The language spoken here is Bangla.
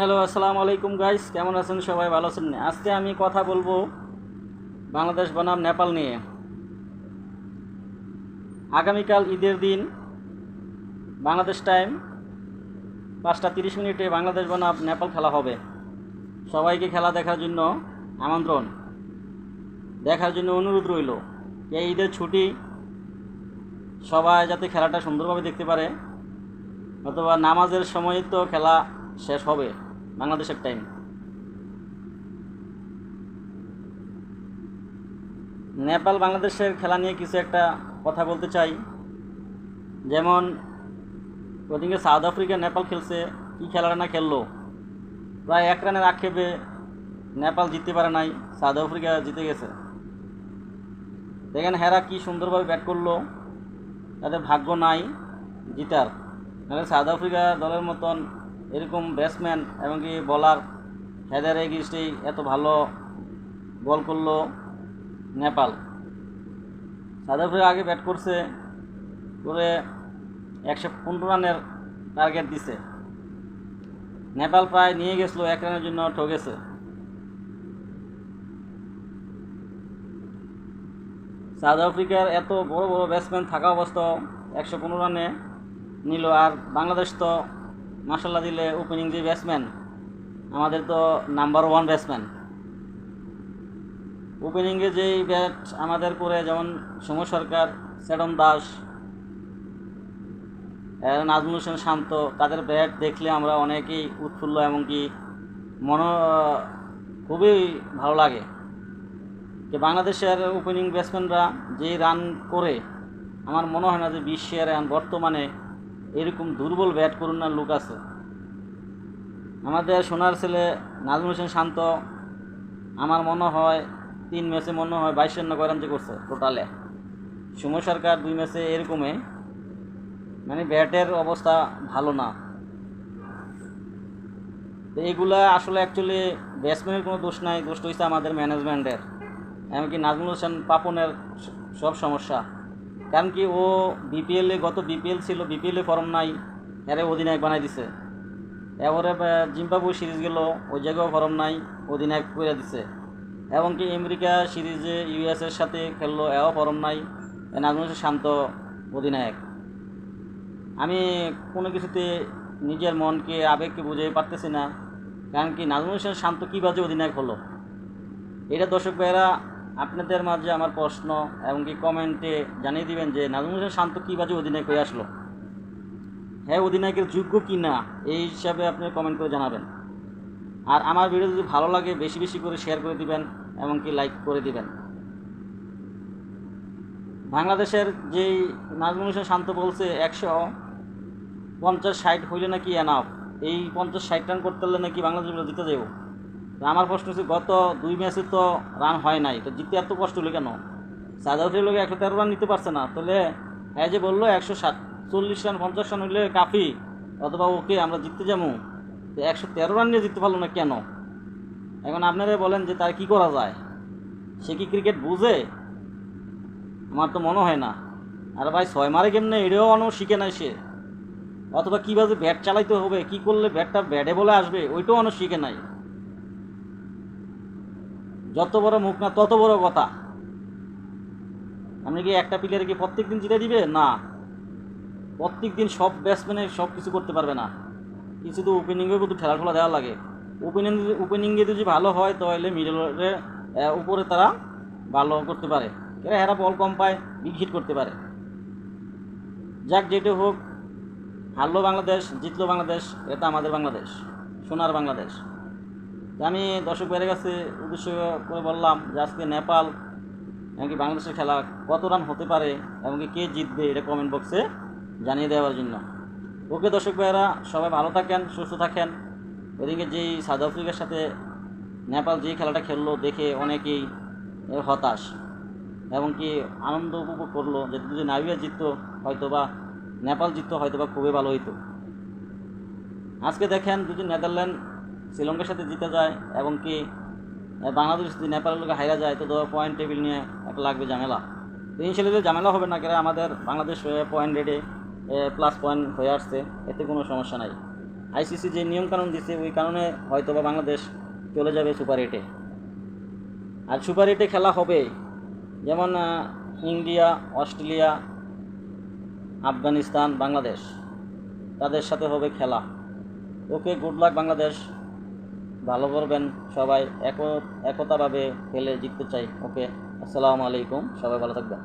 হ্যালো, আসসালামু আলাইকুম গাইস কেমন আছেন সবাই? ভালো আছেন? আজকে আমি কথা বলব বাংলাদেশ বনাম নেপাল নিয়ে। আগামীকাল ঈদের দিন, বাংলাদেশ টাইম পাঁচটা তিরিশ মিনিটে বাংলাদেশ বনাম নেপাল খেলা হবে। সবাইকে খেলা দেখার জন্য আমন্ত্রণ। দেখার জন্য অনুরোধ রইল এই ঈদের ছুটি সবাই যাতে খেলাটা সুন্দরভাবে দেখতে পারে, অথবা নামাজের সময় তো খেলা শেষ হবে। বাংলাদেশের টাইম নেপাল, বাংলাদেশের খেলা নিয়ে কিছু একটা কথা বলতে চাই। যেমন, ওদিকে সাউথ আফ্রিকা, নেপাল খেলছে, কি খেলাটা না খেললো? প্রায় এক রানের আক্ষেপে নেপাল জিততে পারে নাই, সাউথ আফ্রিকা জিতে গেছে। দেখেন হেরা কি সুন্দরভাবে ব্যাট করল, তাদের ভাগ্য নাই জিতার। নাহলে সাউথ আফ্রিকা দলের মতন এরকম ব্যাটসম্যান এমনকি বলার হেদার এগিস্টেই এত ভালো বল করল নেপাল। সাউথ আফ্রিকা আগে ব্যাট করছে, করে একশো পনেরো রানের টার্গেট দিছে। নেপাল প্রায় নিয়ে গেছিল এক রানের জন্য ঠকেছে সাউথ আফ্রিকার এত বড় বড় ব্যাটসম্যান থাকা অবস্থাও একশো পনেরো রানে নিল, আর বাংলাদেশ তো মাসাল্লাহ দিলে ওপেনিং যে ব্যাটসম্যান আমাদের তো নাম্বার ওয়ান ব্যাটসম্যান ওপেনিংয়ে যেই ব্যাট আমাদের করে, যেমন সমর সরকার সেডন দাস নাজমুল হোসেন শান্ত, তাদের ব্যাট দেখলে আমরা অনেকেই উৎফুল্ল এমনকি মন খুবই ভালো লাগে। যে বাংলাদেশের ওপেনিং ব্যাটসম্যানরা যে রান করে, আমার মনে হয় না যে বিশ্বের বর্তমানে এরকম দুর্বল ব্যাট করুন না, লোক আছে। আমাদের সোনার ছেলে নাজমুল হোসেন শান্ত, আমার মনে হয় তিন ম্যাচে মনে হয় বাইশ রান কয় রান করছে টোটালে সময় সরকার দুই ম্যাচে এরকমে মানে ব্যাটের অবস্থা ভালো না। তো এইগুলা আসলে অ্যাকচুয়ালি ব্যাটসম্যানের কোনো দোষ নাই, দোষ হয়েছে আমাদের ম্যানেজমেন্টের এমনকি নাজমুল হোসেন পাপনের সব সমস্যা। কারণ কি ও বিপিএলে গত বিপিএল ছিল বিপিএলে ফর্ম নাই, এরে অধিনায়ক বানাই দিছে। এবারে জিম্বাবু সিরিজ গেল, ওই জায়গাও ফর্ম নাই, অধিনায়ক করে দিছে। এবং কি আমেরিকা সিরিজে ইউএসের সাথে খেললো, এও ফর্ম নাই নাজমুল শান্ত অধিনায়ক। আমি কোনো কিছুতে নিজের মনকে, আবেগকে বুঝে পারতেছি না, কারণ কি নাজমুল হোসেন শান্ত কী বাজে অধিনায়ক হলো। এটা দর্শক ভাইয়েরা আপনাদের মাঝে আমার প্রশ্ন এবং কি কমেন্টে জানিয়ে দিবেন যে, নাজমুল হোসেন শান্ত কী বাজে অধিনায়ক হয়ে আসলো? হ্যাঁ অধিনায়কের যোগ্য কি না, এই হিসাবে আপনি কমেন্ট করে জানাবেন। আর আমার ভিডিও যদি ভালো লাগে, বেশি বেশি করে শেয়ার করে দিবেন এমনকি লাইক করে দিবেন। বাংলাদেশের যেই নাজমুল হোসেন শান্ত বলছে, একশো পঞ্চাশ ষাট হইলে নাকি এনাফ এই পঞ্চাশ ষাট রান করতে হলে নাকি বাংলাদেশ বলে জিতে যাব তো আমার প্রশ্ন হচ্ছে, গত দুই ম্যাচে তো রান হয় নাই। তো জিততে এত কষ্ট হলো কেন? আফ্রিকার লোক একশো তেরো রান নিতে পারছে না। তাহলে হ্যাঁ যে বলল, একশো সাত চল্লিশ রান পঞ্চাশ রান হইলে কাফি, অথবা ওকে আমরা জিততে যাব। তো একশো তেরো রান নিয়ে জিততে পারল না কেন? এখন আপনারা বলেন যে তার কি করা যায়? সে কি ক্রিকেট বুঝে? আমার তো মনে হয় না। আর ভাই, ছয় মারে কেমনে? এটাও অনেক শিখে নাই সে। অথবা কীভাবে ব্যাট চালাইতে হবে, কি করলে ব্যাটটা ব্যাটে বলে আসবে, ওইটাও অনেক শিখে নাই যত বড় মুখ না, তত বড় কথা। আপনি কি একটা প্লেয়ার কি প্রত্যেক দিন জিতে দিবে? না। প্রত্যেক দিন সব ব্যাটসম্যানে সব কিছু করতে পারবে না। কিছু তো ওপেনিংয়ে কিন্তু ঠেলা ঠোলা দেওয়া লাগে। ওপেনিং ওপেনিংয়ে যদি ভালো হয়, তাহলে মিডলের উপরে তারা ভালো করতে পারে। এরা এরা বল কম পায় বিগ হিট করতে পারে। যাক যেটা হোক হারলো বাংলাদেশ, জিতলো বাংলাদেশ, এটা আমাদের বাংলাদেশ, সোনার বাংলাদেশ। আমি দর্শক বাইরের কাছে উদ্দেশ্য করে বললাম যে আজকে নেপাল এমনকি বাংলাদেশের খেলা কত রান হতে পারে এমনকি কে জিতবে এটা কমেন্ট বক্সে জানিয়ে দেওয়ার জন্য। ওকে দর্শক ভাইয়েরা, সবাই ভালো থাকেন, সুস্থ থাকেন। ওদিকে যেই সাউথ আফ্রিকার সাথে নেপাল যেই খেলাটা খেললো দেখে অনেকেই হতাশ এবং কি আনন্দ উপভোগ করল যে যদি নাইবিয়া জিততো হয়তো বা নেপাল জিততো হয়তো বা খুবই ভালো হইতো। আজকে দেখেন দুজন নেদারল্যান্ড শ্রীলঙ্কার সাথে জিতে যায় এবং কি বাংলাদেশ যদি নেপালের লোকে হাইরা যায়, তো ধরো পয়েন্ট টেবিল নিয়ে একটা লাগবে ঝামেলা। তো ইনশাল্লাহ ঝামেলা হবে না, কেন আমাদের বাংলাদেশ পয়েন্ট রেটে প্লাস পয়েন্ট হয়ে আসছে, এতে কোনো সমস্যা নাই। আইসিসি যে নিয়মকানুন দিচ্ছে ওই কারণে হয়তো বা বাংলাদেশ চলে যাবে সুপার এইটে আর সুপার এইটে খেলা হবে, যেমন ইন্ডিয়া, অস্ট্রেলিয়া, আফগানিস্তান, বাংলাদেশ, তাদের সাথে হবে খেলা। Okay good luck Bangladesh. ভালো করবেন সবাই এক একতাভাবে খেলে জিততে চাই। ওকে আসসালামু আলাইকুম সবাই ভালো থাকবেন।